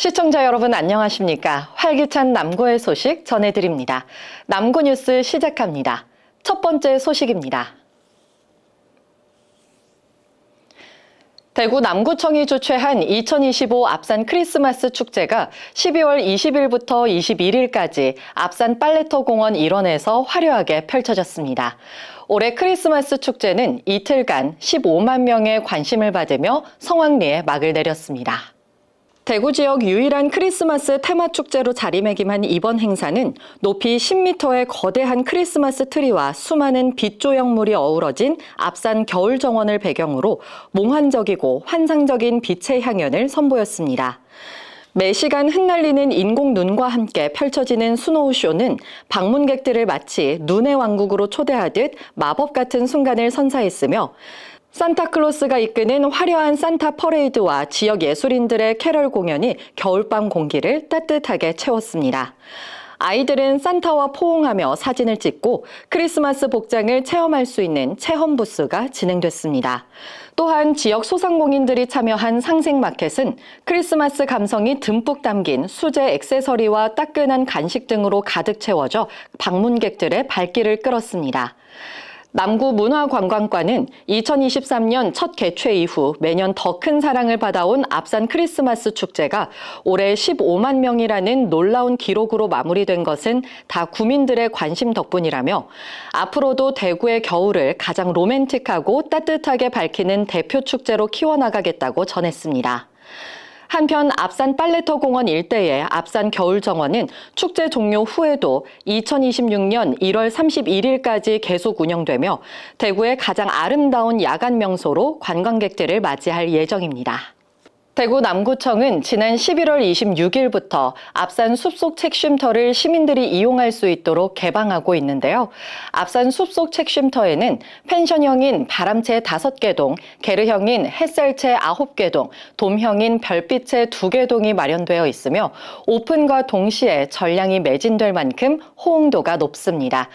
시청자 여러분 안녕하십니까? 활기찬 남구의 소식 전해드립니다. 남구 뉴스 시작합니다. 첫 번째 소식입니다. 대구 남구청이 주최한 2025 앞산 크리스마스 축제가 12월 20일부터 21일까지 앞산 빨래터 공원 일원에서 화려하게 펼쳐졌습니다. 올해 크리스마스 축제는 이틀간 15만 명의 관심을 받으며 성황리에 막을 내렸습니다. 대구 지역 유일한 크리스마스 테마 축제로 자리매김한 이번 행사는 높이 10m의 거대한 크리스마스 트리와 수많은 빛 조형물이 어우러진 앞산 겨울 정원을 배경으로 몽환적이고 환상적인 빛의 향연을 선보였습니다. 매 시간 흩날리는 인공 눈과 함께 펼쳐지는 스노우 쇼는 방문객들을 마치 눈의 왕국으로 초대하듯 마법 같은 순간을 선사했으며 산타클로스가 이끄는 화려한 산타 퍼레이드와 지역 예술인들의 캐럴 공연이 겨울밤 공기를 따뜻하게 채웠습니다. 아이들은 산타와 포옹하며 사진을 찍고 크리스마스 복장을 체험할 수 있는 체험 부스가 진행됐습니다. 또한 지역 소상공인들이 참여한 상생 마켓은 크리스마스 감성이 듬뿍 담긴 수제 액세서리와 따끈한 간식 등으로 가득 채워져 방문객들의 발길을 끌었습니다. 남구 문화관광과는 2023년 첫 개최 이후 매년 더 큰 사랑을 받아온 앞산 크리스마스 축제가 올해 15만 명이라는 놀라운 기록으로 마무리된 것은 다 구민들의 관심 덕분이라며 앞으로도 대구의 겨울을 가장 로맨틱하고 따뜻하게 밝히는 대표 축제로 키워나가겠다고 전했습니다. 한편 앞산 빨래터 공원 일대의 앞산 겨울 정원은 축제 종료 후에도 2026년 1월 31일까지 계속 운영되며 대구의 가장 아름다운 야간 명소로 관광객들을 맞이할 예정입니다. 대구 남구청은 지난 11월 26일부터 앞산 숲속 책 쉼터를 시민들이 이용할 수 있도록 개방하고 있는데요. 앞산 숲속 책 쉼터에는 펜션형인 바람채 5개 동, 게르형인 햇살채 9개 동, 돔형인 별빛채 2개 동이 마련되어 있으며 오픈과 동시에 전량이 매진될 만큼 호응도가 높습니다.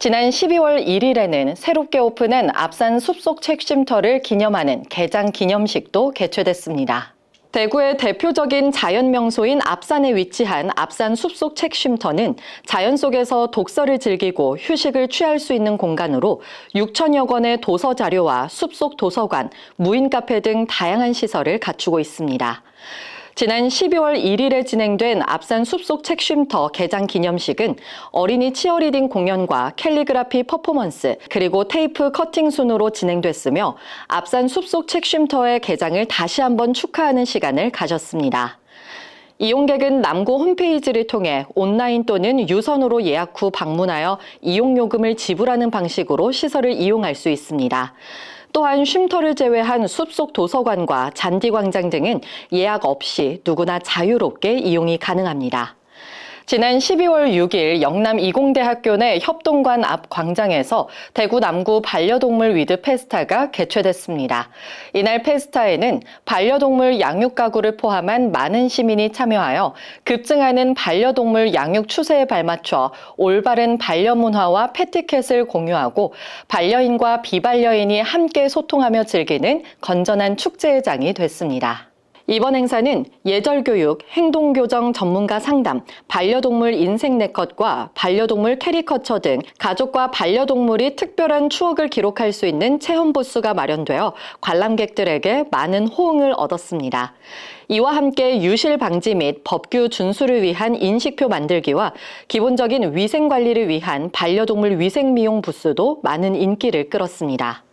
지난 12월 1일에는 새롭게 오픈한 앞산 숲속 책 쉼터를 기념하는 개장 기념식도 개최됐습니다. 대구의 대표적인 자연 명소인 앞산에 위치한 앞산 숲속 책 쉼터는 자연 속에서 독서를 즐기고 휴식을 취할 수 있는 공간으로 6천여 권의 도서 자료와 숲속 도서관, 무인 카페 등 다양한 시설을 갖추고 있습니다. 지난 12월 1일에 진행된 앞산 숲속 책 쉼터 개장 기념식은 어린이 치어리딩 공연과 캘리그라피 퍼포먼스 그리고 테이프 커팅 순으로 진행됐으며 앞산 숲속 책 쉼터의 개장을 다시 한번 축하하는 시간을 가졌습니다. 이용객은 남구 홈페이지를 통해 온라인 또는 유선으로 예약 후 방문하여 이용요금을 지불하는 방식으로 시설을 이용할 수 있습니다. 또한 쉼터를 제외한 숲속 도서관과 잔디광장 등은 예약 없이 누구나 자유롭게 이용이 가능합니다. 지난 12월 6일 영남 이공대학교 내 협동관 앞 광장에서 대구 남구 반려동물 위드 페스타가 개최됐습니다. 이날 페스타에는 반려동물 양육 가구를 포함한 많은 시민이 참여하여 급증하는 반려동물 양육 추세에 발맞춰 올바른 반려 문화와 패티켓을 공유하고 반려인과 비반려인이 함께 소통하며 즐기는 건전한 축제의 장이 됐습니다. 이번 행사는 예절교육, 행동교정 전문가 상담, 반려동물 인생 네컷과 반려동물 캐리커처 등 가족과 반려동물이 특별한 추억을 기록할 수 있는 체험 부스가 마련되어 관람객들에게 많은 호응을 얻었습니다. 이와 함께 유실 방지 및 법규 준수를 위한 인식표 만들기와 기본적인 위생 관리를 위한 반려동물 위생 미용 부스도 많은 인기를 끌었습니다.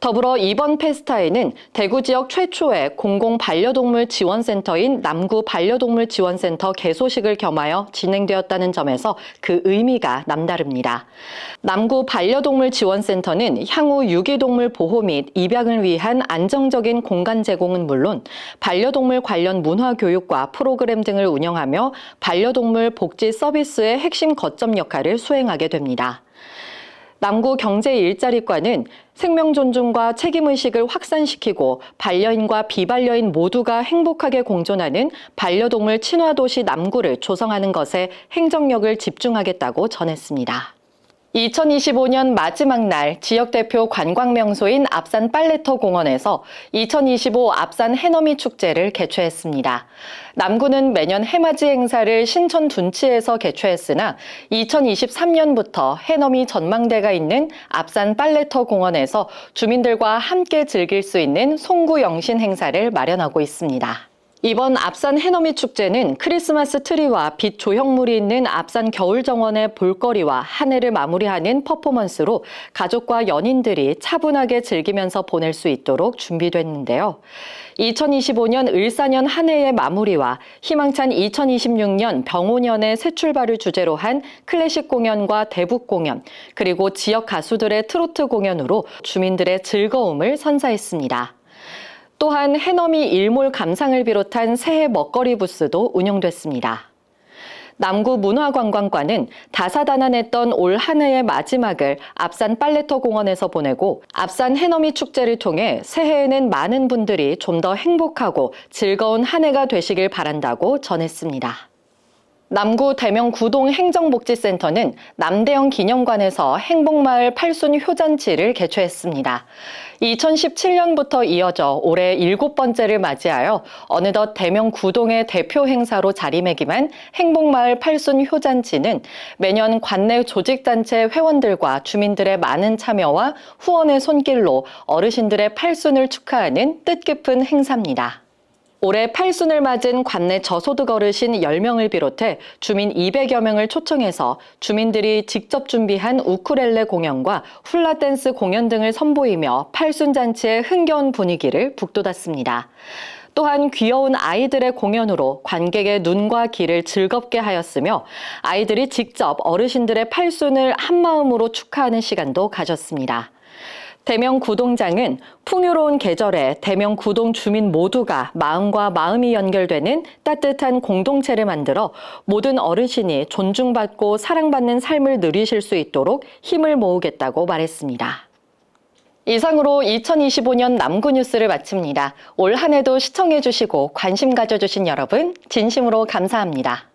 더불어 이번 페스타에는 대구 지역 최초의 공공 반려동물 지원센터인 남구 반려동물 지원센터 개소식을 겸하여 진행되었다는 점에서 그 의미가 남다릅니다. 남구 반려동물 지원센터는 향후 유기동물 보호 및 입양을 위한 안정적인 공간 제공은 물론 반려동물 관련 문화 교육과 프로그램 등을 운영하며 반려동물 복지 서비스의 핵심 거점 역할을 수행하게 됩니다. 남구 경제 일자리과는 생명 존중과 책임 의식을 확산시키고 반려인과 비반려인 모두가 행복하게 공존하는 반려동물 친화 도시 남구를 조성하는 것에 행정력을 집중하겠다고 전했습니다. 2025년 마지막 날 지역 대표 관광 명소인 앞산 빨래터 공원에서 2025 앞산 해넘이 축제를 개최했습니다. 남구는 매년 해맞이 행사를 신촌 둔치에서 개최했으나 2023년부터 해넘이 전망대가 있는 앞산 빨래터 공원에서 주민들과 함께 즐길 수 있는 송구 영신 행사를 마련하고 있습니다. 이번 앞산 해넘이 축제는 크리스마스 트리와 빛 조형물이 있는 앞산 겨울 정원의 볼거리와 한 해를 마무리하는 퍼포먼스로 가족과 연인들이 차분하게 즐기면서 보낼 수 있도록 준비됐는데요. 2025년 을사년 한 해의 마무리와 희망찬 2026년 병오년의 새 출발을 주제로 한 클래식 공연과 대북 공연, 그리고 지역 가수들의 트로트 공연으로 주민들의 즐거움을 선사했습니다. 또한 해넘이 일몰 감상을 비롯한 새해 먹거리 부스도 운영됐습니다. 남구 문화관광과는 다사다난했던 올 한 해의 마지막을 앞산 빨래터 공원에서 보내고 앞산 해넘이 축제를 통해 새해에는 많은 분들이 좀 더 행복하고 즐거운 한 해가 되시길 바란다고 전했습니다. 남구 대명 구동 행정복지센터는 남대영 기념관에서 행복마을 팔순 효잔치를 개최했습니다. 2017년부터 이어져 올해 일곱 번째를 맞이하여 어느덧 대명 구동의 대표 행사로 자리매김한 행복마을 팔순 효잔치는 매년 관내 조직단체 회원들과 주민들의 많은 참여와 후원의 손길로 어르신들의 팔순을 축하하는 뜻깊은 행사입니다. 올해 팔순을 맞은 관내 저소득 어르신 10명을 비롯해 주민 200여 명을 초청해서 주민들이 직접 준비한 우쿨렐레 공연과 훌라댄스 공연 등을 선보이며 팔순 잔치의 흥겨운 분위기를 북돋았습니다. 또한 귀여운 아이들의 공연으로 관객의 눈과 귀를 즐겁게 하였으며 아이들이 직접 어르신들의 팔순을 한마음으로 축하하는 시간도 가졌습니다. 대명 구동장은 풍요로운 계절에 대명 구동 주민 모두가 마음과 마음이 연결되는 따뜻한 공동체를 만들어 모든 어르신이 존중받고 사랑받는 삶을 누리실 수 있도록 힘을 모으겠다고 말했습니다. 이상으로 2025년 남구 뉴스를 마칩니다. 올 한 해도 시청해 주시고 관심 가져 주신 여러분, 진심으로 감사합니다.